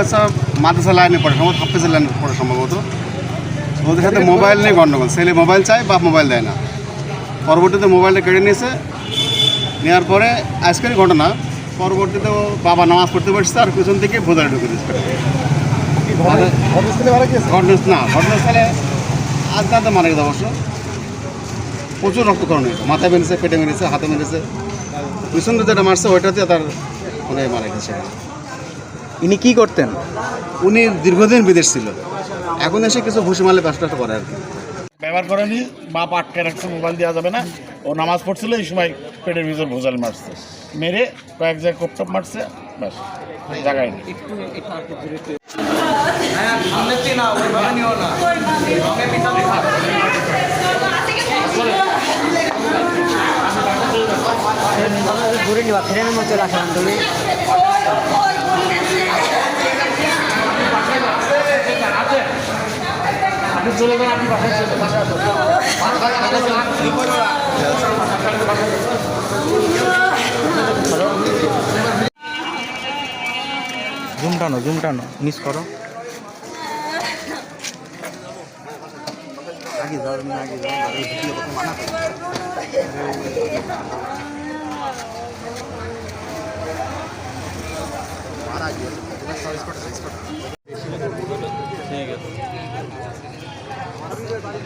হচ্ছে মাদ্রাসা লাইনে পড়ে সম্ভবত হাফিজের লাইনে পড়ে সম্ভবত। ওদের সাথে মোবাইল নেই গণ্ডগোল ছেলে মোবাইল চায় বাপ মোবাইল দেয় না। পরবর্তীতে মোবাইলটা কেড়ে নিয়েছে নেওয়ার পরে আজকেরই ঘটনা পরবর্তীতে ও বাবা নামাজ পড়তে বসছে আর পিছন থেকে ভোদারে ঢুকে দিচ্ছে ঘটনাস্থ না ঘটনাস্থলে আজ না মারা গেছে অবশ্য। প্রচুর রক্তকরণ হয়েছে। মাথায় মেরেছে পেটে মেরেছে হাতে মেরেছে। পিছন যেটা মারছে ওইটাতে তার মানে মারা গেছে। ইনি কি করতেন? উনি দীর্ঘদিন বিদেশ ছিল। এখন এসে কিছু ভুসি মালে ব্যবসা করে আর কি। ব্যবহার করেনি বাপ আটকে রাখছে মোবাইল দেওয়া যাবে না। ও নামাজ পড়ছিল এই সময় পেটের ভিতর ভোজাল মারছে। মেরে কয়েক জায়গায় কোপটপ মারছে ব্যাস জায়গায় ঘুরে নিবা ফ্রেমের মধ্যে রাখলাম তুমি চলে যান টানো জুম টানো মিস করো আগে যাও আগে যাও মানা। ঠিক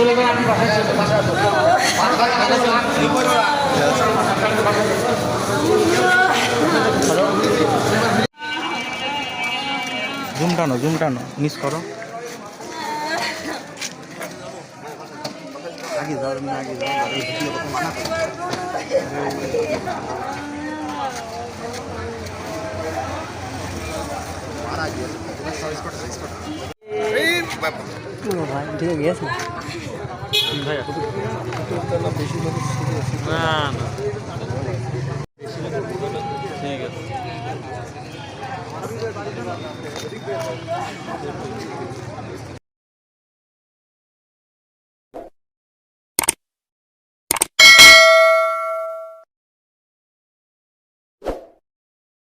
চলে যান আপনি বাসায় চলে বাসায়। জুম টানো জুম টানো মিস করো আগে যাও আগে যাও। ভাই ঠিক গেছে না না। ঠিক আছে